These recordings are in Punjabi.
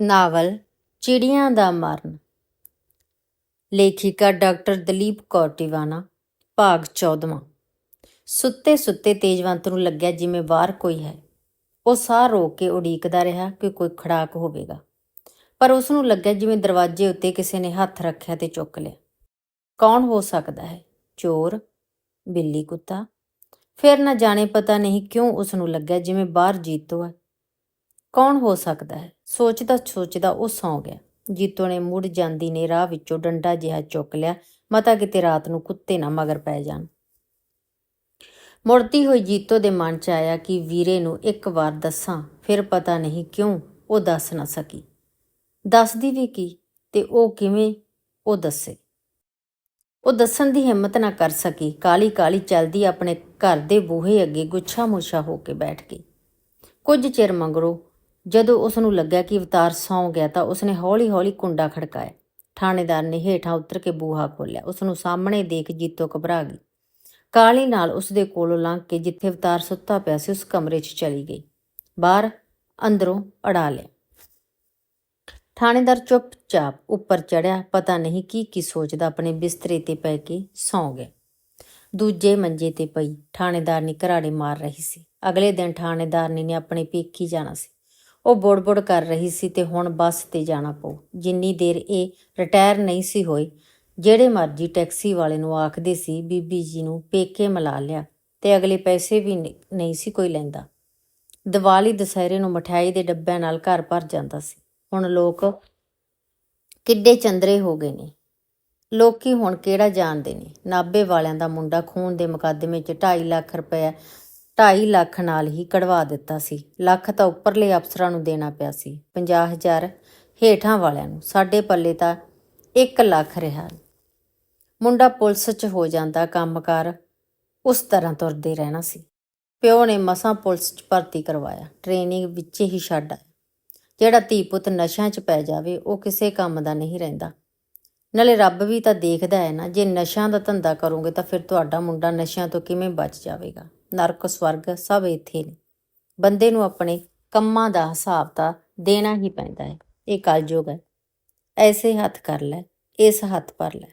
ਨਾਵਲ ਚਿੜੀਆਂ ਦਾ ਮਰਨ। ਲੇਖਿਕਾ ਡਾਕਟਰ ਦਲੀਪ ਕੌਰ ਟਿਵਾਣਾ, ਭਾਗ 14ਵਾਂ ਸੁੱਤੇ ਸੁੱਤੇ ਤੇਜਵੰਤ ਨੂੰ ਲੱਗਿਆ ਜਿਵੇਂ ਬਾਹਰ ਕੋਈ ਹੈ। ਉਹ ਸਾਹ ਰੋਕ ਕੇ ਉਡੀਕਦਾ ਰਿਹਾ ਕਿ ਕੋਈ ਖੜਾਕ ਹੋਵੇਗਾ। ਪਰ ਉਸ ਨੂੰ ਲੱਗਿਆ ਜਿਵੇਂ ਦਰਵਾਜ਼ੇ ਉੱਤੇ ਕਿਸੇ ਨੇ ਹੱਥ ਰੱਖਿਆ ਤੇ ਚੁੱਕ ਲਿਆ। ਕੌਣ ਹੋ ਸਕਦਾ ਹੈ? ਚੋਰ? ਬਿੱਲੀ ਕੁੱਤਾ? ਫਿਰ ਨਾ ਜਾਣੇ ਪਤਾ ਨਹੀਂ ਕਿਉਂ ਉਸ ਨੂੰ ਲੱਗਿਆ ਜਿਵੇਂ ਬਾਹਰ ਜੀਤੋ ਹੈ। ਕੌਣ ਹੋ ਸਕਦਾ ਹੈ? ਸੋਚਦਾ ਸੋਚਦਾ ਉਹ ਸੌਂ ਗਿਆ। ਜੀਤੋ ਨੇ ਮੁੜ ਜਾਂਦੀ ਨੇ ਰਾਹ ਵਿੱਚੋਂ ਡੰਡਾ ਜਿਹਾ ਚੁੱਕ ਲਿਆ। ਮਤਾ ਕਿਤੇ ਰਾਤ ਨੂੰ ਕੁੱਤੇ ਨਾ ਮਗਰ ਪੈ ਜਾਣ। ਮੁੜਦੀ ਹੋਈ ਜੀਤੋ ਦੇ ਮਨ 'ਚ ਆਇਆ ਕਿ ਵੀਰੇ ਨੂੰ ਇੱਕ ਵਾਰ ਦੱਸਾਂ, ਫਿਰ ਪਤਾ ਨਹੀਂ ਕਿਉਂ ਉਹ ਦੱਸ ਨਾ ਸਕੀ। ਦੱਸਦੀ ਵੀ ਕੀ ਤੇ ਉਹ ਕਿਵੇਂ ਉਹ ਦੱਸੇ। ਉਹ ਦੱਸਣ ਦੀ ਹਿੰਮਤ ਨਾ ਕਰ ਸਕੀ। ਕਾਲੀ ਕਾਲੀ ਚਲਦੀ ਆਪਣੇ ਘਰ ਦੇ ਬੂਹੇ ਅੱਗੇ ਗੁੱਛਾ ਮੁੱਛਾ ਹੋ ਕੇ ਬੈਠ ਗਈ। ਕੁਝ ਚਿਰ ਮਗਰੋਂ ਜਦੋਂ ਉਸ ਨੂੰ ਲੱਗਿਆ ਕਿ ਅਵਤਾਰ ਸੌਂ ਗਿਆ ਤਾਂ ਉਸਨੇ ਹੌਲੀ-ਹੌਲੀ ਕੁੰਡਾ ਖੜਕਾਇਆ। ਥਾਣੇਦਾਰ ਨੇ ਹੇਠਾਂ ਉਤਰ ਕੇ ਬੂਹਾ ਖੋਲ੍ਹਿਆ। ਉਸ ਨੂੰ ਸਾਹਮਣੇ ਦੇਖ ਜੀਤੋ ਘਬਰਾ ਗਈ। ਕਾਲੀ ਨਾਲ ਉਸ ਦੇ ਕੋਲੋਂ ਲੰਘ ਕੇ ਜਿੱਥੇ ਅਵਤਾਰ ਸੁੱਤਾ ਪਿਆ ਸੀ, ਉਸ ਕਮਰੇ 'ਚ ਚਲੀ ਗਈ। ਬਾਹਰ ਅੰਦਰੋਂ ਅੜਾ ਲਿਆ। ਥਾਣੇਦਾਰ ਚੁੱਪਚਾਪ ਉੱਪਰ ਚੜਿਆ ਪਤਾ ਨਹੀਂ ਕੀ ਕੀ ਸੋਚਦਾ ਆਪਣੇ ਬਿਸਤਰੇ ਤੇ ਪੈ ਕੇ ਸੌਂ ਗਿਆ। ਦੂਜੇ ਮੰਜੇ ਤੇ ਪਈ। ਥਾਣੇਦਾਰਨੀ ਘਰਾੜੇ ਮਾਰ ਰਹੀ ਸੀ। ਅਗਲੇ ਦਿਨ ਥਾਣੇਦਾਰਨੀ ਨੇ ਆਪਣੇ ਪੇਕੀ ਜਾਣਾ ਸੀ। ਉਹ ਬੁੜਬੁੜ ਕਰ ਰਹੀ ਸੀ ਤੇ ਹੁਣ ਬੱਸ ਤੇ ਜਾਣਾ ਪਊ। ਜਿੰਨੀ ਦੇਰ ਇਹ ਰਿਟਾਇਰ ਨਹੀਂ ਸੀ ਹੋਈ, ਜਿਹੜੇ ਮਰਜ਼ੀ ਟੈਕਸੀ ਵਾਲੇ ਨੂੰ ਆਖਦੇ ਸੀ, ਬੀਬੀ ਜੀ ਨੂੰ ਪੇਕੇ ਮਿਲਾ ਲਿਆ ਤੇ ਅਗਲੇ ਪੈਸੇ ਵੀ ਨਹੀਂ- ਸੀ ਕੋਈ ਲੈਂਦਾ। ਦੀਵਾਲੀ ਦੁਸਹਿਰੇ ਨੂੰ ਮਠਿਆਈ ਦੇ ਡੱਬਿਆਂ ਨਾਲ ਘਰ ਭਰ ਜਾਂਦਾ ਸੀ। ਹੁਣ ਲੋਕ ਕਿੱਡੇ ਚੰਦਰੇ ਹੋ ਗਏ ਨੇ। ਲੋਕੀ ਹੁਣ ਕਿਹੜਾ ਜਾਣਦੇ ਨੇ? ਨਾਬੇ ਵਾਲਿਆਂ ਦਾ ਮੁੰਡਾ ਖੂਨ ਦੇ ਮੁਕੱਦਮੇ 'ਚ 2.5 ਲੱਖ ਰੁਪਏ 2.5 ਲੱਖ ਨਾਲ ਹੀ ਕਢਵਾ ਦਿੱਤਾ ਸੀ। ਲੱਖ ਤਾਂ ਉੱਪਰਲੇ ਅਫਸਰਾਂ ਨੂੰ ਦੇਣਾ ਪਿਆ ਸੀ। 50000 ਹੇਠਾਂ ਵਾਲਿਆਂ ਨੂੰ। ਸਾਡੇ ਪੱਲੇ ਤਾਂ 1 ਲੱਖ ਰਿਹਾ। ਮੁੰਡਾ ਪੁਲਿਸ 'ਚ ਹੋ ਜਾਂਦਾ ਕੰਮਕਾਰ, ਉਸ ਤਰ੍ਹਾਂ ਤੁਰਦੇ ਰਹਿਣਾ ਸੀ। ਪਿਓ ਨੇ ਮਸਾਂ ਪੁਲਿਸ 'ਚ ਭਰਤੀ ਕਰਵਾਇਆ। ਟ੍ਰੇਨਿੰਗ ਵਿੱਚ ਹੀ ਛੱਡ ਆਇਆ। ਜਿਹੜਾ ਧੀ ਪੁੱਤ ਨਸ਼ਿਆਂ 'ਚ ਪੈ ਜਾਵੇ, ਉਹ ਕਿਸੇ ਕੰਮ ਦਾ ਨਹੀਂ ਰਹਿੰਦਾ। ਨਾਲੇ ਰੱਬ ਵੀ ਤਾਂ ਦੇਖਦਾ ਹੈ ਨਾ, ਜੇ ਨਸ਼ਿਆਂ ਦਾ ਧੰਦਾ ਕਰੋਗੇ ਤਾਂ ਫਿਰ ਤੁਹਾਡਾ ਮੁੰਡਾ ਨਸ਼ਿਆਂ ਤੋਂ ਕਿਵੇਂ ਬਚ ਜਾਵੇਗਾ? ਨਰਕ, ਸਵਰਗ ਸਭ ਇੱਥੇ ਨੇ। ਬੰਦੇ ਨੂੰ ਆਪਣੇ ਕੰਮਾਂ ਦਾ ਹਿਸਾਬ ਤਾਂ ਦੇਣਾ ਹੀ ਪੈਂਦਾ ਹੈ। ਇਹ ਕਲਯੁਗ ਹੈ। ਐਸੇ ਹੱਥ ਕਰ ਲੈ, ਇਸ ਹੱਥ ਪਰ ਲੈ।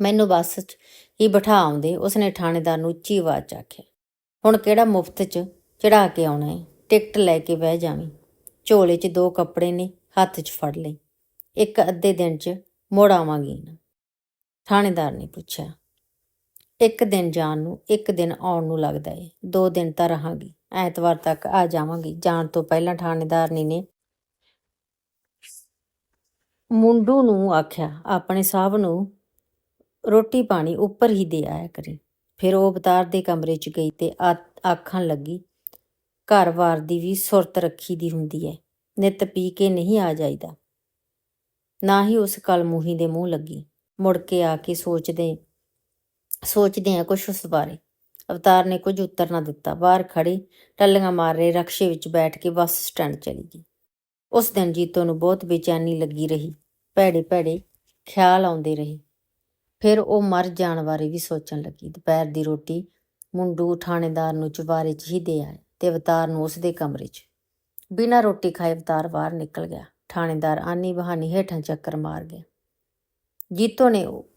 ਮੈਨੂੰ ਬੱਸ 'ਚ ਹੀ ਬਿਠਾ ਆਉਂਦੇ, ਉਸਨੇ ਥਾਣੇਦਾਰ ਨੂੰ ਉੱਚੀ ਆਵਾਜ਼ 'ਚ ਆਖਿਆ, ਹੁਣ ਕਿਹੜਾ ਮੁਫਤ 'ਚ ਚੜਾ ਕੇ ਆਉਣਾ ਹੈ ਟਿਕਟ ਲੈ ਕੇ ਬਹਿ ਜਾਵੀਂ। ਝੋਲੇ 'ਚ ਦੋ ਕੱਪੜੇ ਨੇ, ਹੱਥ 'ਚ ਫੜ ਲਈ ਇੱਕ ਅੱਧੇ ਦਿਨ 'ਚ ਮੁੜ ਆਵਾਂਗੀ ਨਾ। ਥਾਣੇਦਾਰ ਨੇ ਪੁੱਛਿਆ ਇੱਕ ਦਿਨ ਜਾਣ ਨੂੰ, ਇੱਕ ਦਿਨ ਆਉਣ ਨੂੰ ਲੱਗਦਾ ਏ। ਦੋ ਦਿਨ ਤਾਂ ਰਹਾਂਗੀ। ਐਤਵਾਰ ਤੱਕ ਆ ਜਾਵਾਂਗੀ। ਜਾਣ ਤੋਂ ਪਹਿਲਾਂ ਥਾਣੇਦਾਰਨੀ ਨੇ ਮੁੰਡੂ ਨੂੰ ਆਖਿਆ, ਆਪਣੇ ਸਾਹਿਬ ਨੂੰ ਰੋਟੀ ਪਾਣੀ ਉੱਪਰ ਹੀ ਦੇ ਆਇਆ ਕਰੇ। ਫਿਰ ਉਹ ਅਵਤਾਰ ਦੇ ਕਮਰੇ 'ਚ ਗਈ ਤੇ ਆ- ਆਖਣ ਲੱਗੀ ਘਰ-ਵਾਰ ਦੀ ਵੀ ਸੁਰਤ ਰੱਖੀ ਦੀ ਹੁੰਦੀ ਹੈ ਨਿਤ ਪੀ ਕੇ ਨਹੀਂ ਆ ਜਾਈਦਾ। ਨਾ ਹੀ ਉਸ ਕਲਮੂਹੀ ਦੇ ਮੂੰਹ ਲੱਗੀ। ਮੁੜ ਕੇ ਆ ਕੇ ਸੋਚਦੇ ਸੋਚਦੇ ਹਾਂ ਕੁਛ ਉਸ ਬਾਰੇ। ਅਵਤਾਰ ਨੇ ਕੁਝ ਉੱਤਰ ਨਾ ਦਿੱਤਾ। ਬਾਹਰ ਖੜੀ ਟੱਲੀਆਂ ਮਾਰ ਰਹੇ ਰਕਸ਼ੇ ਵਿੱਚ ਬੈਠ ਕੇ ਬੱਸ ਸਟੈਂਡ ਚਲੀ ਗਈ। ਉਸ ਦਿਨ ਜੀਤੋ ਨੂੰ ਬਹੁਤ ਬੇਚੈਨੀ ਲੱਗੀ ਰਹੀ। ਭੈੜੇ ਭੈੜੇ ਖਿਆਲ ਆਉਂਦੇ ਰਹੇ। ਫਿਰ ਉਹ ਮਰ ਜਾਣ ਬਾਰੇ ਵੀ ਸੋਚਣ ਲੱਗੀ। ਦੁਪਹਿਰ ਦੀ ਰੋਟੀ ਮੁੰਡੂ ਥਾਣੇਦਾਰ ਨੂੰ ਚੁਬਾਰੇ 'ਚ ਹੀ ਦੇ ਆਏ ਤੇ ਅਵਤਾਰ ਨੂੰ ਉਸ ਦੇ ਕਮਰੇ 'ਚ। ਬਿਨਾਂ ਰੋਟੀ ਖਾਏ ਅਵਤਾਰ ਬਾਹਰ ਨਿਕਲ ਗਿਆ। ਥਾਣੇਦਾਰ ਆਨੀ ਬਹਾਨੀ ਹੇਠਾਂ ਚੱਕਰ ਮਾਰ ਗਿਆ। ਜੀਤੋ ਨੇ ਉਹ-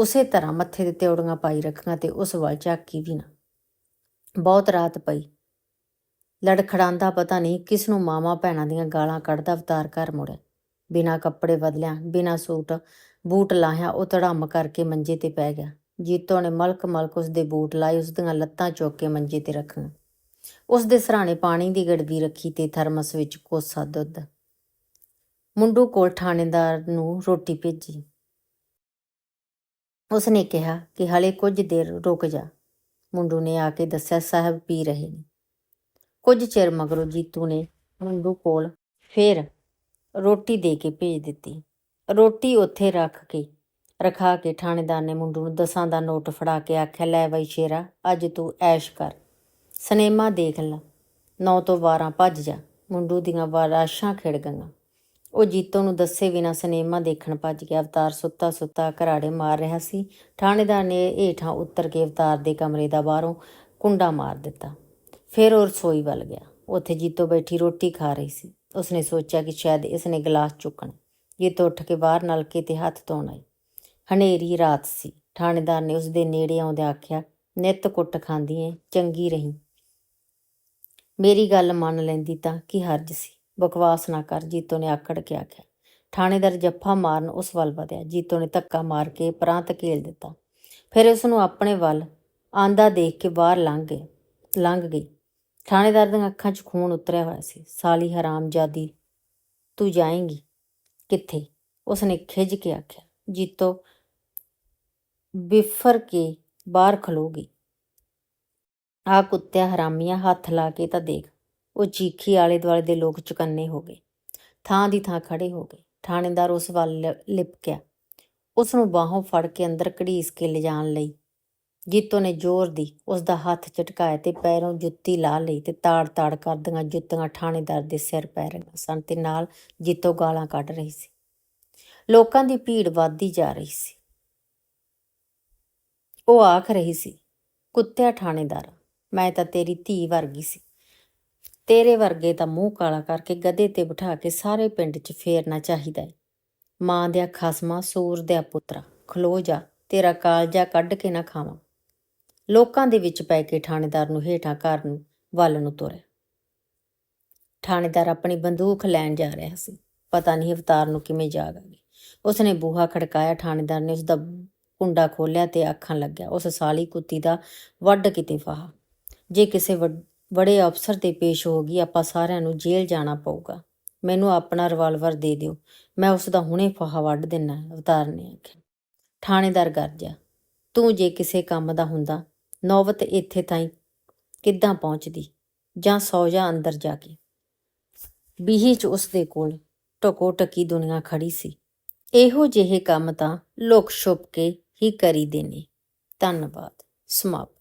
ਉਸੇ ਤਰ੍ਹਾਂ ਮੱਥੇ ਦੇ ਤਿਉੜੀਆਂ ਪਾਈ ਰੱਖੀਆਂ ਤੇ ਉਸ ਵੱਲ ਝਾਕੀ ਵੀ ਨਾ। ਬਹੁਤ ਰਾਤ ਪਈ। ਲੜਖੜਾਂਦਾ ਪਤਾ ਨਹੀਂ ਕਿਸ ਨੂੰ ਮਾਮਾ ਭੈਣਾਂ ਦੀਆਂ ਗਾਲਾਂ ਕੱਢਦਾ ਅਵਤਾਰ ਘਰ ਮੁੜਿਆ। ਬਿਨਾਂ ਕੱਪੜੇ ਬਦਲਿਆ, ਬਿਨਾਂ ਸੂਟ, ਬੂਟ ਲਾਹਿਆ ਉਹ ਧੜਮ ਕਰਕੇ ਮੰਜੇ ਤੇ ਪੈ ਗਿਆ। ਜੀਤੋ ਨੇ ਮਲਕ ਮਲਕ ਉਸ ਦੇ ਬੂਟ ਲਾਏ ਉਸ ਦੀਆਂ ਲੱਤਾਂ ਚੁੱਕ ਕੇ ਮੰਜੇ ਤੇ ਰੱਖੀਆਂ। ਉਸ ਦੇ ਸਰਾਣੇ ਪਾਣੀ ਦੀ ਗੜਵੀ ਰੱਖੀ ਤੇ ਥਰਮਸ ਵਿੱਚ ਕੋਸਾ ਦੁੱਧ। ਮੁੰਡੂ ਕੋਲ ਥਾਣੇਦਾਰ ਨੂੰ ਰੋਟੀ ਭੇਜੀ। ਉਸਨੇ ਕਿਹਾ ਕਿ ਹਲੇ ਕੁਝ ਦੇਰ ਰੁਕ ਜਾ। ਮੁੰਡੂ ਨੇ ਆ ਕੇ ਦੱਸਿਆ, ਸਾਹਿਬ ਪੀ ਰਹੇ ਨੇ। ਕੁਝ ਚਿਰ ਮਗਰੋਂ ਜੀਤੂ ਨੇ ਮੁੰਡੂ ਕੋਲ ਫੇਰ ਰੋਟੀ ਦੇ ਕੇ ਭੇਜ ਦਿੱਤੀ। ਰੋਟੀ ਉੱਥੇ ਰੱਖ ਕੇ, ਰਖਾ ਕੇ ਥਾਣੇਦਾਰ ਨੇ ਮੁੰਡੂ ਨੂੰ ਦਸਾਂ ਦਾ ਨੋਟ ਫੜਾ ਕੇ ਆਖਿਆ, ਲੈ ਬਈ ਸ਼ੇਰਾ, ਅੱਜ ਤੂੰ ਐਸ਼ ਕਰ। ਸਿਨੇਮਾ ਦੇਖ ਲੈ। 9 ਤੋਂ 12 ਭੱਜ ਜਾ। ਮੁੰਡੂ ਦੀਆਂ ਵਾਰਾਸ਼ਾਂ ਖਿੜ ਗਈਆਂ। ਉਹ ਜੀਤੋ ਨੂੰ ਦੱਸੇ ਬਿਨਾਂ ਸਿਨੇਮਾ ਦੇਖਣ ਭੱਜ ਗਿਆ ਅਵਤਾਰ ਸੁੱਤਾ ਸੁੱਤਾ ਘਰਾੜੇ ਮਾਰ ਰਿਹਾ ਸੀ। ਥਾਣੇਦਾਰ ਨੇ ਹੇਠਾਂ ਉਤਰ ਕੇ ਅਵਤਾਰ ਦੇ ਕਮਰੇ ਦਾ ਬਾਹਰੋਂ ਕੁੰਡਾ ਮਾਰ ਦਿੱਤਾ। ਫਿਰ ਉਹ ਰਸੋਈ ਵੱਲ ਗਿਆ। ਉੱਥੇ ਜੀਤੋ ਬੈਠੀ ਰੋਟੀ ਖਾ ਰਹੀ ਸੀ। ਉਸਨੇ ਸੋਚਿਆ ਕਿ ਸ਼ਾਇਦ ਇਸਨੇ ਗਲਾਸ ਚੁੱਕਣ। ਜੀਤੋ ਉੱਠ ਕੇ ਬਾਹਰ ਨਲਕੇ ਤੇ ਹੱਥ ਧੋਣ ਆਈ। ਹਨੇਰੀ ਰਾਤ ਸੀ। ਥਾਣੇਦਾਰ ਨੇ ਉਸ ਦੇ ਨੇੜੇ ਆਉਂਦਿਆਂ ਆਖਿਆ, ਨਿੱਤ ਕੁੱਟ ਖਾਂਦੀ ਏ, ਚੰਗੀ ਰਹੀ। ਮੇਰੀ ਗੱਲ ਮੰਨ ਲੈਂਦੀ ਤਾਂ ਕੀ ਹਰਜ ਸੀ? ਬਕਵਾਸ ਨਾ ਕਰ, ਜੀਤੋ ਨੇ ਆਕੜ ਕੇ ਆਖਿਆ। ਥਾਣੇਦਾਰ ਜੱਫਾ ਮਾਰਨ ਉਸ ਵੱਲ ਵਧਿਆ। ਜੀਤੋ ਨੇ ਧੱਕਾ ਮਾਰ ਕੇ ਪਰਾਂ ਧਕੇਲ ਦਿੱਤਾ। ਫਿਰ ਉਸ ਨੂੰ ਆਪਣੇ ਵੱਲ ਆਂਦਾ ਦੇਖ ਕੇ ਬਾਹਰ ਲੰਘ ਗਏ, ਲੰਘ ਗਈ। ਥਾਣੇਦਾਰ ਦੀਆਂ ਅੱਖਾਂ 'ਚ ਖੂਨ ਉਤਰਿਆ ਹੋਇਆ ਸੀ। ਸਾਲੀ ਹਰਾਮਜ਼ਾਦੀ, ਤੂੰ ਜਾਏਂਗੀ? ਕਿੱਥੇ? ਉਸਨੇ ਖਿੱਝ ਕੇ ਆਖਿਆ। ਜੀਤੋ ਬਿਫਰ ਕੇ ਬਾਹਰ ਖਲੋ ਗਈ। ਆ ਕੁੱਤਿਆ ਹਰਾਮੀਆਂ ਹੱਥ ਲਾ ਕੇ ਤਾਂ ਦੇਖ। ਉਹ ਚੀਖੀ ਆਲੇ ਦੁਆਲੇ ਦੇ ਲੋਕ ਚੁਕੰਨੇ ਹੋ ਗਏ। ਥਾਂ ਦੀ ਥਾਂ ਖੜੇ ਹੋ ਗਏ। ਥਾਣੇਦਾਰ ਉਸ ਵੱਲ ਲ- ਲਿਪਕਿਆ। ਉਸ ਨੂੰ ਬਾਹੋਂ ਫੜ ਕੇ ਅੰਦਰ ਘੜੀਸ ਕੇ ਲਿਜਾਣ ਲਈ। ਜੀਤੋ ਨੇ ਜ਼ੋਰ ਦੀ ਉਸ ਦਾ ਹੱਥ ਝਟਕਾਇਆ ਤੇ ਪੈਰੋਂ ਜੁੱਤੀ ਲਾ ਲਈ ਤੇ ਤਾੜ-ਤਾੜ ਕਰਦੀਆਂ ਜੁੱਤੀਆਂ ਥਾਣੇਦਾਰ ਦੇ ਸਿਰ ਪੈ ਰਹੀਆਂ ਸਨ ਤੇ ਨਾਲ ਜੀਤੋ ਗਾਲਾਂ ਕੱਢ ਰਹੀ ਸੀ। ਲੋਕਾਂ ਦੀ ਭੀੜ ਵੱਧਦੀ ਜਾ ਰਹੀ ਸੀ। ਉਹ ਆਖ ਰਹੀ ਸੀ, ਕੁੱਤਿਆ ਥਾਣੇਦਾਰ, ਮੈਂ ਤਾਂ ਤੇਰੀ ਧੀ ਵਰਗੀ ਸੀ। ਤੇਰੇ ਵਰਗੇ ਤਾਂ ਮੂੰਹ ਕਾਲਾ ਕਰਕੇ ਗਧੇ ਤੇ ਬਿਠਾ ਕੇ ਸਾਰੇ ਪਿੰਡ 'ਚ ਫੇਰਨਾ ਚਾਹੀਦਾ ਹੈ ਮਾਂ ਦਿਆ ਖਸਮਾ ਸੂਰ ਦਿਆ ਪੁੱਤਰਾ, ਖਲੋ ਜਾ, ਤੇਰਾ ਕਾਲਜਾ ਕੱਢ ਕੇ ਨਾ ਖਾਵਾਂ। ਲੋਕਾਂ ਦੇ ਵਿੱਚ ਪੈ ਕੇ ਥਾਣੇਦਾਰ ਨੂੰ ਹੇਠਾਂ ਘਰ ਨੂੰ, ਵੱਲ ਨੂੰ ਤੁਰਿਆ। ਥਾਣੇਦਾਰ ਆਪਣੀ ਬੰਦੂਕ ਲੈਣ ਜਾ ਰਿਹਾ ਸੀ। ਪਤਾ ਨਹੀਂ ਅਵਤਾਰ ਨੂੰ ਕਿਵੇਂ ਜਾਗ ਆ ਗਈ। ਉਸਨੇ ਬੂਹਾ ਖੜਕਾਇਆ ਥਾਣੇਦਾਰ ਨੇ ਉਸ ਦਾ ਕੁੰਡਾ ਖੋਲ੍ਹਿਆ ਤੇ ਅੱਖਾਂ ਲੱਗਿਆ, ਉਸ ਸਾਲੀ ਕੁੱਤੀ ਦਾ ਵੱਡ ਕਿਤੇ ਫਾਹਾ। ਜੇ ਕਿਸੇ ਵੱਡ- ਬੜੇ ਅਫਸਰ ਤੇ ਪੇਸ਼ ਹੋ ਗਈ, ਆਪਾਂ ਸਾਰਿਆਂ ਨੂੰ ਜੇਲ੍ਹ ਜਾਣਾ ਪਊਗਾ। ਮੈਨੂੰ ਆਪਣਾ ਰਿਵਾਲਵਰ ਦੇ ਦਿਓ, ਮੈਂ ਉਸ ਦਾ ਹੁਣੇ ਫਾਹਾ ਵੱਢ ਦੇਣਾ ਅਵਤਾਰ ਨੇ ਆਖਿਆ ਥਾਣੇਦਾਰ ਗਰਜਿਆ ਤੂੰ ਜੇ ਕਿਸੇ ਕੰਮ ਦਾ ਹੁੰਦਾ, ਨੌਬਤ ਇੱਥੇ ਤਾਈਂ ਕਿੱਦਾਂ ਪਹੁੰਚਦੀ? ਜਾਂ ਸੌ ਜਾ ਅੰਦਰ ਜਾ ਕੇ। ਬੀਹੀ ਚ ਉਸ ਦੇ ਕੋਲ ਟਕੋ ਟਕੀ ਦੁਨੀਆ ਖੜੀ ਸੀ। ਇਹੋ ਜਿਹੇ ਕੰਮ ਤਾਂ ਲੋਕ ਛੁਪ ਕੇ ਹੀ ਕਰੀਦੇ ਨੇ ਧੰਨਵਾਦ। ਸਮਾਪਤ।